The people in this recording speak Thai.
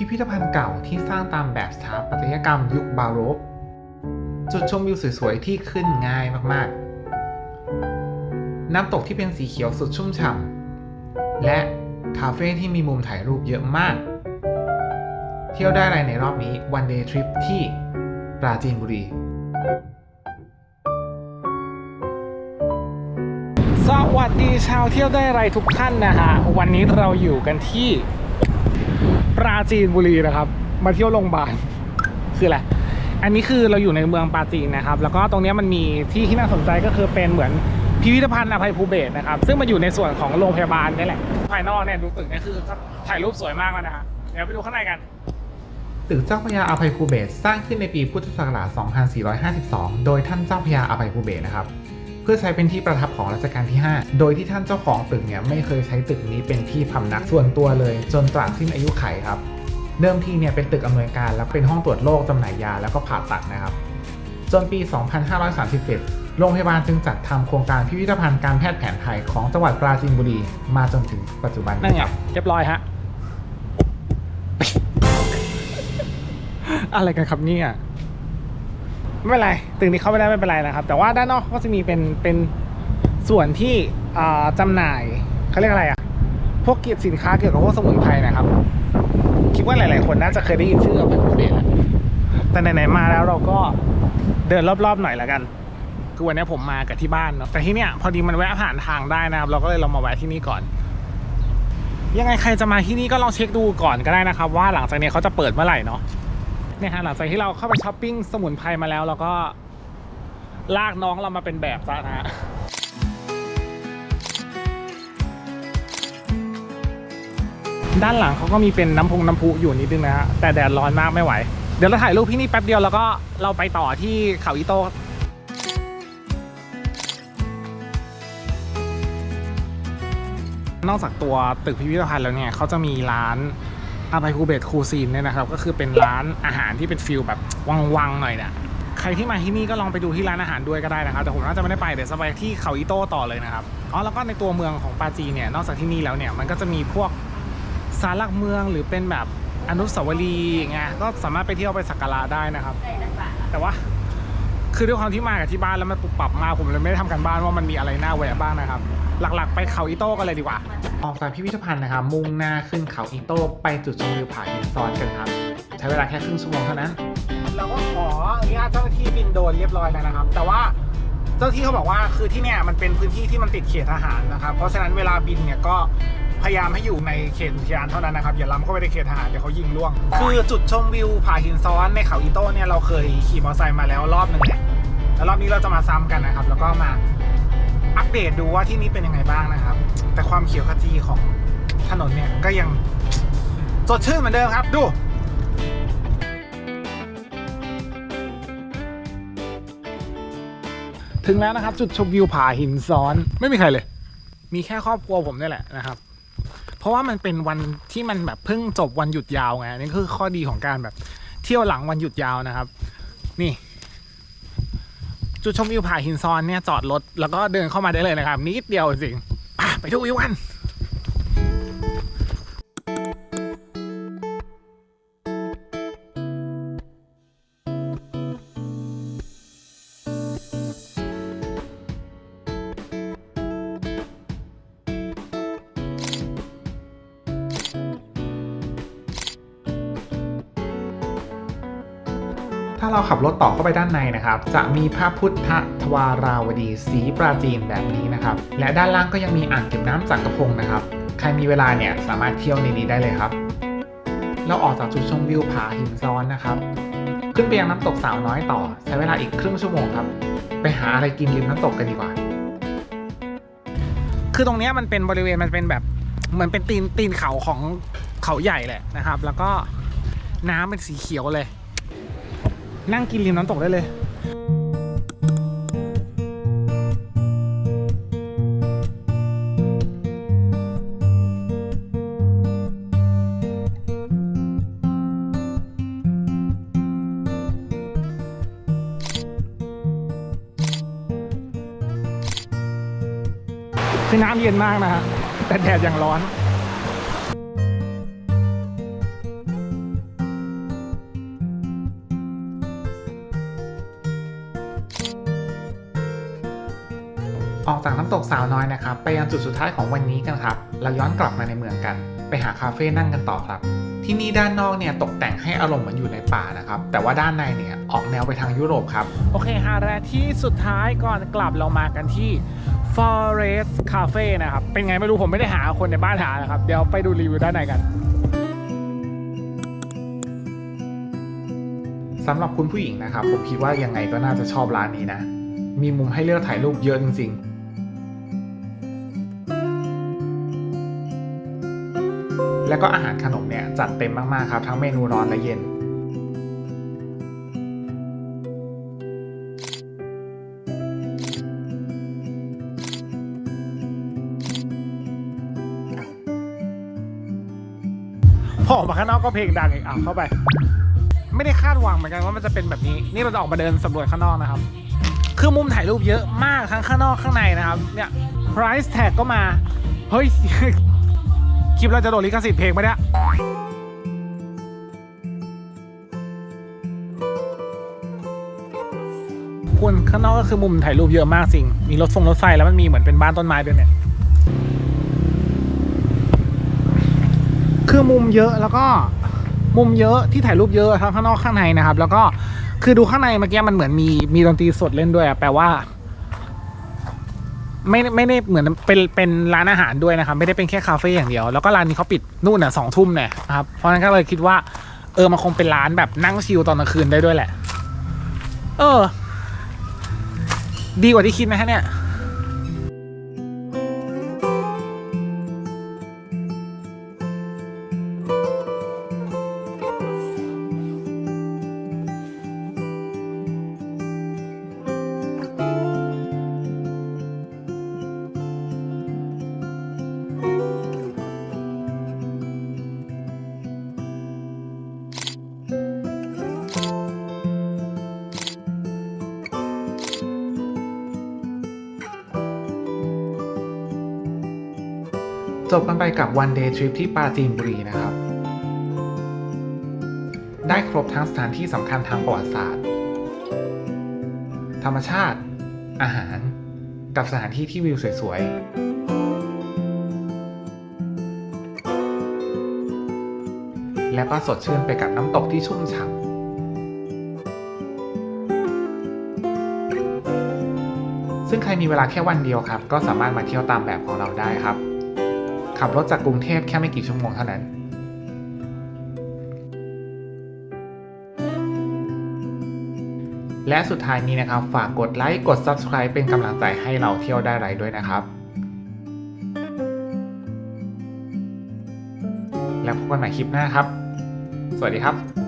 พิพิธภัณฑ์เก่าที่สร้างตามแบบสถาปัตยกรรมยุคบาโรก จุดชมวิวสวยๆ ที่ขึ้นง่ายมากๆ น้ำตกที่เป็นสีเขียวสุดชุ่มฉ่ำ และคาเฟ่ที่มีมุมถ่ายรูปเยอะมาก เที่ยวได้อะไรในรอบนี้วันเดย์ทริปที่ปราจีนบุรี สวัสดีชาวเที่ยวได้อะไรทุกท่านนะฮะ วันนี้เราอยู่กันที่ ปราจีนบุรีนะครับ มาเที่ยวโรงพยาบาลคืออะไรอันนี้คือเราอยู่ในเมืองปราจีนนะครับ แล้วก็ตรงนี้มันมีที่ที่น่าสนใจก็คือเป็นเหมือนพิพิธภัณฑ์อภัยภูเบศนะครับ ซึ่งมันอยู่ในส่วนของโรงพยาบาลนี่แหละภายนอกเนี่ยดูตึกนี่คือถ่ายรูปสวยมากแล้วนะฮะเดี๋ยวไปดูข้างในกันตึกเจ้าพระยาอภัยภูเบศสร้างขึ้นในปีพุทธศักราช 2452 โดยท่านเจ้าพระยาอภัยภูเบศนะครับ พื่อใช้เป็นที่ประทับของรัชกาลที่ 5 โดยที่ท่านเจ้าของตึกเนี่ยไม่เคยใช้ตึกนี้เป็นที่พำนักส่วนตัวเลย จนตราบสิ้นอายุไขครับเดิมทีเนี่ยเป็นตึกอำนวยการและเป็นห้องตรวจโรคจำหน่ายยาแล้วก็ผ่าตัดนะครับ จนปี 2537 โรงพยาบาลจึงจัดทำโครงการพิพิธภัณฑ์การแพทย์แผนไทยของจังหวัดปราจีนบุรีมาจนถึงปัจจุบันนั่นไงครับเรียบร้อยฮะ อะไรกันครับเนี่ย ไม่เป็นไรตึกนี้เข้าไม่ได้ไม่เป็นไรนะครับ แต่ว่าด้านนอกก็จะมีเป็นเป็นส่วนที่อ่าจำหน่ายเขาเรียกอะไรอะพวกเกี่ยรติสินค้าเกี่ยวกับพวกสมุนไพรนะครับ คิดว่าหลาย ๆ คนน่าจะเคยได้ยินชื่ออภัยภูเบศรแหละแต่ไหนๆมาแล้วเราก็เดินรอบ ๆ หน่อยละกันคือวันนี้ผมมากับที่บ้านเนาะแต่ที่เนี้ยพอดีมันแวะผ่านทางได้นะครับเราก็เลยลองมาแวะที่นี่ก่อนยังไงใครจะมาที่นี่ก็ลองเช็คดูก่อนก็ได้นะครับ ว่าหลังจากนี้เขาจะเปิดเมื่อไหร่เนาะ เนี่ยฮะหลังจากที่เราเข้าไปช้อปปิ้งสมุนไพรมาแล้วเราก็ลากน้องเรามาเป็นแบบซะนะฮะด้านหลังเขาก็มีเป็นน้ำพุงน้ำพุอยู่นิดนึงนะฮะแต่แดดร้อนมากไม่ไหว เดี๋ยวเราถ่ายรูปที่นี่แป๊บเดียวแล้วก็เราไปต่อที่เขาอิโต้นอกจากตัวตึกพิพิธภัณฑ์แล้วเนี่ยเขาจะมีร้าน อาไปคูเบตคูซีนเนี่ยนะครับ ก็คือเป็นร้านอาหารที่เป็นฟิลแบบวังๆหน่อยเนี่ยใครที่มาที่นี่ก็ลองไปดูที่ร้านอาหารด้วยก็ได้นะครับ แต่ผมน่าจะไม่ได้ไปเดี๋ยวจะไปที่เขาอิโต้ต่อเลยนะครับอ๋อแล้วก็ในตัวเมืองของปาจีเนี่ยนอกจากที่นี่แล้วเนี่ยมันก็จะมีพวกศาลหลักเมืองหรือเป็นแบบอนุสาวรีย์ไงก็สามารถไปเที่ยวไปสักการะได้นะครับ แต่ว่า คือด้วยความที่มากับที่บ้านแล้วมันปรับปรับมาผมเลยไม่ได้ทำกันบ้านว่ามันมีอะไรน่าแวะบ้างนะครับ หลักๆ ไปเขาอิโต้กันเลยดีกว่า ออกจากพิพิธภัณฑ์นะครับ มุ่งหน้าขึ้นเขาอีโต้ไปจุดชมวิวผาหินซ้อนกันครับ ใช้เวลาแค่ครึ่งชั่วโมงเท่านั้น เราก็ขออนุญาตเจ้าหน้าที่บินโดรนเรียบร้อยแล้วนะครับ แต่ว่าเจ้าหน้าที่เขาบอกว่าคือที่เนี่ยมันเป็นพื้นที่ที่มันติดเขตทหารนะครับ เพราะฉะนั้นเวลาบินเนี่ยก็ พยายามให้อยู่ในเขตอุทยานเท่านั้นนะครับ อย่าล้ำเข้าไปในเขตทหารเดี๋ยวเขายิงล่วง คือจุดชมวิวผาหินซ้อนในเขาอีโต้เนี่ยเราเคยขี่มอเตอร์ไซค์มาแล้วรอบหนึ่งแหละแล้วรอบนี้เราจะมาซ้ำกันนะครับ แล้วก็มาอัปเดตดูว่าที่นี่เป็นยังไงบ้างนะครับ แต่ความเขียวขจีของถนนเนี่ยก็ยังสดชื่นเหมือนเดิมครับ ดูถึงแล้วนะครับ จุดชมวิวผาหินซ้อนไม่มีใครเลย มีแค่ครอบครัวผมนี่แหละนะครับ เพราะว่ามันเป็นวันที่มันแบบเพิ่งจบวันหยุดยาวไงนี่คือข้อดีของการแบบเที่ยวหลังวันหยุดยาวนะครับ นี่ จุดชมวิวผาหินซ้อนเนี่ยจอดรถแล้วก็เดินเข้ามาได้เลยนะครับนิดเดียวจริงไปดูวิวกัน ถ้าเราขับรถต่อเข้าไปด้านในนะครับ จะมีพระพุทธทวาราวดีสีปราจีนแบบนี้นะครับ และด้านล่างก็ยังมีอ่างเก็บน้ำจักรพงศ์นะครับ ใครมีเวลาเนี่ยสามารถเที่ยวในนี้ได้เลยครับ เราออกจากจุดชมวิวผาหินซ้อนนะครับ ขึ้นไปยังน้ำตกสาวน้อยต่อ ใช้เวลาอีกครึ่งชั่วโมงครับ ไปหาอะไรกินริมน้ำตกกันดีกว่า คือตรงนี้มันเป็นบริเวณมันเป็นแบบเหมือนเป็นตีนตีนเขาของเขาใหญ่แหละนะครับ แล้วก็น้ำเป็นสีเขียวเลย นั่งกินริมน้ำตกได้เลย คือน้ำเย็นมากนะฮะแต่แดดยังร้อน ออกจากน้ำตกสาวน้อยนะครับ ไปยังจุดสุดท้ายของวันนี้กันครับ เราย้อนกลับมาในเมืองกัน ไปหาคาเฟ่นั่งกันต่อครับ ที่นี่ด้านนอกเนี่ยตกแต่งให้อารมณ์เหมือนอยู่ในป่านะครับ แต่ว่าด้านในเนี่ยออกแนวไปทางยุโรปครับ โอเคฮะและที่สุดท้ายก่อนกลับเรามากันที่ Forest Cafe นะครับ เป็นไงไม่รู้ผมไม่ได้หาคนในบ้านหานะครับ เดี๋ยวไปดูรีวิวด้านในกันสำหรับคุณผู้หญิงนะครับ ผมคิดว่ายังไงก็น่าจะชอบร้านนี้นะ มีมุมให้เลือกถ่ายรูปเยอะจริงๆ แล้วก็อาหารขนมเนี่ยจัดเต็มมากๆครับทั้งเมนูร้อนและเย็น พอออกมาข้างนอกก็เพลงดังอีกอะเข้าไป ไม่ได้คาดหวังเหมือนกันว่ามันจะเป็นแบบนี้ นี่เราจะออกมาเดินสำรวจข้างนอกนะครับ คือมุมถ่ายรูปเยอะมากทั้งข้างนอกข้างในนะครับ เนี่ย price tag ก็มา เฮ้ย คลิปเราจะโดนลิขสิทธิ์เพลงไหมเนี่ยคุณข้างนอกก็คือมุมถ่ายรูปเยอะมากจริง มีรถฟงรถไฟแล้วมันมีเหมือนเป็นบ้านต้นไม้ด้วยเนี่ย คือมุมเยอะแล้วก็มุมเยอะที่ถ่ายรูปเยอะทั้งข้างนอกข้างในนะครับ แล้วก็คือดูข้างในเมื่อกี้มันเหมือนมีมีดนตรีสดเล่นด้วยอะแปลว่า ไม่ไม่ได้เหมือนเป็นเป็นร้านอาหารด้วยนะครับ ไม่ได้เป็นแค่คาเฟ่อย่างเดียว แล้วก็ร้านนี้เขาปิดนู่นน่ะสองทุ่มเนี่ยนะครับเพราะฉะนั้นก็เลยคิดว่า เออมันคงเป็นร้านแบบนั่งชิลตอนกลางคืนได้ด้วยแหละ เออ ดีกว่าที่คิดนะฮะเนี่ย จบกันไปกับ one day trip ที่ปราจีนบุรีนะครับ ได้ครบทั้งสถานที่สำคัญทางประวัติศาสตร์ ธรรมชาติ อาหาร กับสถานที่ที่วิวสวยๆ แล้วก็สดชื่นไปกับน้ำตกที่ชุ่มฉ่ำซึ่งใครมีเวลาแค่วันเดียวครับ ก็สามารถมาเที่ยวตามแบบของเราได้ครับ ขับรถจากกรุงเทพแค่ไม่กี่ชั่วโมงเท่านั้น และสุดท้ายนี้นะครับ ฝากกดไลค์ กด Subscribe เป็นกำลังใจให้เราเที่ยวได้ไรด้วยนะครับ แล้วพบกันใหม่คลิปหน้าครับ สวัสดีครับ